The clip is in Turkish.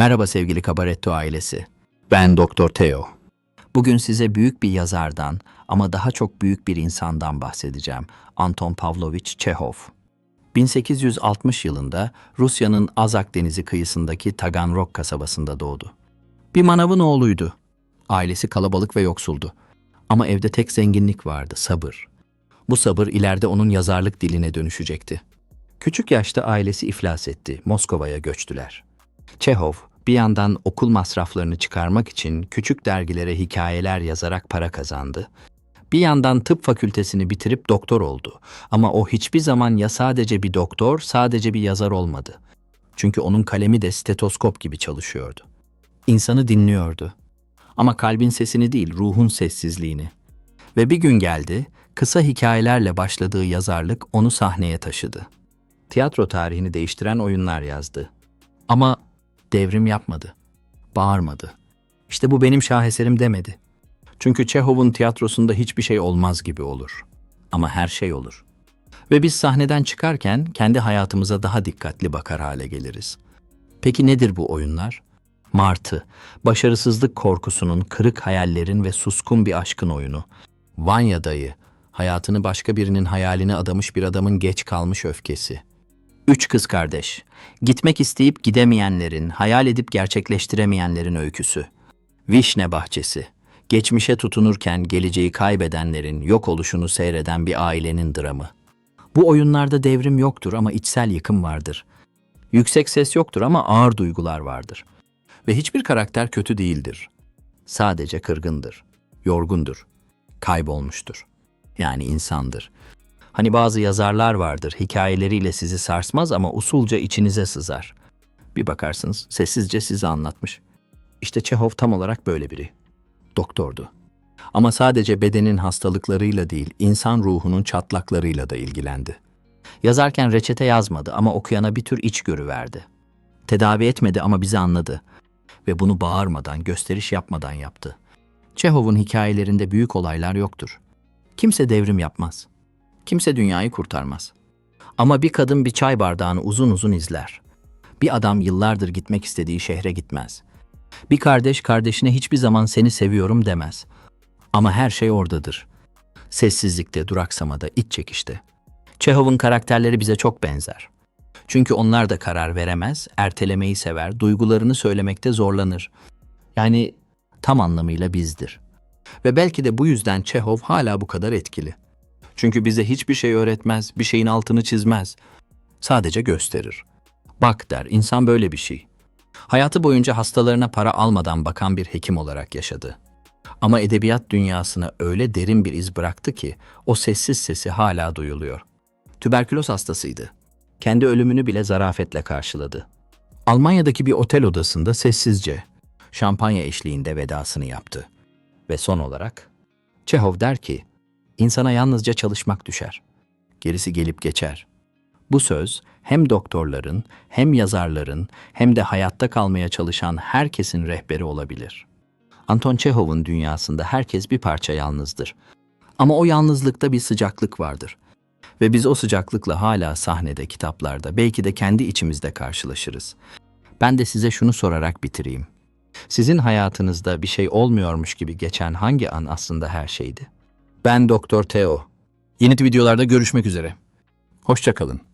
Merhaba sevgili Kabaretto ailesi. Ben Doktor Teo. Bugün size büyük bir yazardan ama daha çok büyük bir insandan bahsedeceğim. Anton Pavlovich Çehov. 1860 yılında Rusya'nın Azak Denizi kıyısındaki Taganrog kasabasında doğdu. Bir manavın oğluydu. Ailesi kalabalık ve yoksuldu. Ama evde tek zenginlik vardı, sabır. Bu sabır ileride onun yazarlık diline dönüşecekti. Küçük yaşta ailesi iflas etti, Moskova'ya göçtüler. Çehov bir yandan okul masraflarını çıkarmak için küçük dergilere hikayeler yazarak para kazandı. Bir yandan tıp fakültesini bitirip doktor oldu. Ama o hiçbir zaman ya sadece bir doktor, sadece bir yazar olmadı. Çünkü onun kalemi de stetoskop gibi çalışıyordu. İnsanı dinliyordu. Ama kalbin sesini değil, ruhun sessizliğini. Ve bir gün geldi, kısa hikayelerle başladığı yazarlık onu sahneye taşıdı. Tiyatro tarihini değiştiren oyunlar yazdı. Ama devrim yapmadı. Bağırmadı. İşte bu benim şaheserim demedi. Çünkü Çehov'un tiyatrosunda hiçbir şey olmaz gibi olur. Ama her şey olur. Ve biz sahneden çıkarken kendi hayatımıza daha dikkatli bakar hale geliriz. Peki nedir bu oyunlar? Martı, başarısızlık korkusunun, kırık hayallerin ve suskun bir aşkın oyunu. Vanya dayı, hayatını başka birinin hayaline adamış bir adamın geç kalmış öfkesi. Üç kız kardeş, gitmek isteyip gidemeyenlerin, hayal edip gerçekleştiremeyenlerin öyküsü. Vişne bahçesi, geçmişe tutunurken geleceği kaybedenlerin yok oluşunu seyreden bir ailenin dramı. Bu oyunlarda devrim yoktur ama içsel yıkım vardır. Yüksek ses yoktur ama ağır duygular vardır. Ve hiçbir karakter kötü değildir. Sadece kırgındır, yorgundur, kaybolmuştur. Yani insandır. Hani bazı yazarlar vardır, hikayeleriyle sizi sarsmaz ama usulca içinize sızar. Bir bakarsınız sessizce size anlatmış. İşte Çehov tam olarak böyle biri. Doktordu. Ama sadece bedenin hastalıklarıyla değil, insan ruhunun çatlaklarıyla da ilgilendi. Yazarken reçete yazmadı ama okuyana bir tür içgörü verdi. Tedavi etmedi ama bizi anladı. Ve bunu bağırmadan, gösteriş yapmadan yaptı. Çehov'un hikayelerinde büyük olaylar yoktur. Kimse devrim yapmaz. Kimse dünyayı kurtarmaz. Ama bir kadın bir çay bardağını uzun uzun izler. Bir adam yıllardır gitmek istediği şehre gitmez. Bir kardeş kardeşine hiçbir zaman seni seviyorum demez. Ama her şey oradadır. Sessizlikte, duraksamada, iç çekişte. Çehov'un karakterleri bize çok benzer. Çünkü onlar da karar veremez, ertelemeyi sever, duygularını söylemekte zorlanır. Yani tam anlamıyla bizdir. Ve belki de bu yüzden Çehov hala bu kadar etkili. Çünkü bize hiçbir şey öğretmez, bir şeyin altını çizmez. Sadece gösterir. Bak der, insan böyle bir şey. Hayatı boyunca hastalarına para almadan bakan bir hekim olarak yaşadı. Ama edebiyat dünyasına öyle derin bir iz bıraktı ki o sessiz sesi hala duyuluyor. Tüberküloz hastasıydı. Kendi ölümünü bile zarafetle karşıladı. Almanya'daki bir otel odasında sessizce, şampanya eşliğinde vedasını yaptı. Ve son olarak, Çehov der ki, insana yalnızca çalışmak düşer. Gerisi gelip geçer. Bu söz hem doktorların, hem yazarların, hem de hayatta kalmaya çalışan herkesin rehberi olabilir. Anton Çehov'un dünyasında herkes bir parça yalnızdır. Ama o yalnızlıkta bir sıcaklık vardır. Ve biz o sıcaklıkla hala sahnede, kitaplarda, belki de kendi içimizde karşılaşırız. Ben de size şunu sorarak bitireyim. Sizin hayatınızda bir şey olmuyormuş gibi geçen hangi an aslında her şeydi? Ben Doktor Teo. Yeni videolarda görüşmek üzere. Hoşçakalın.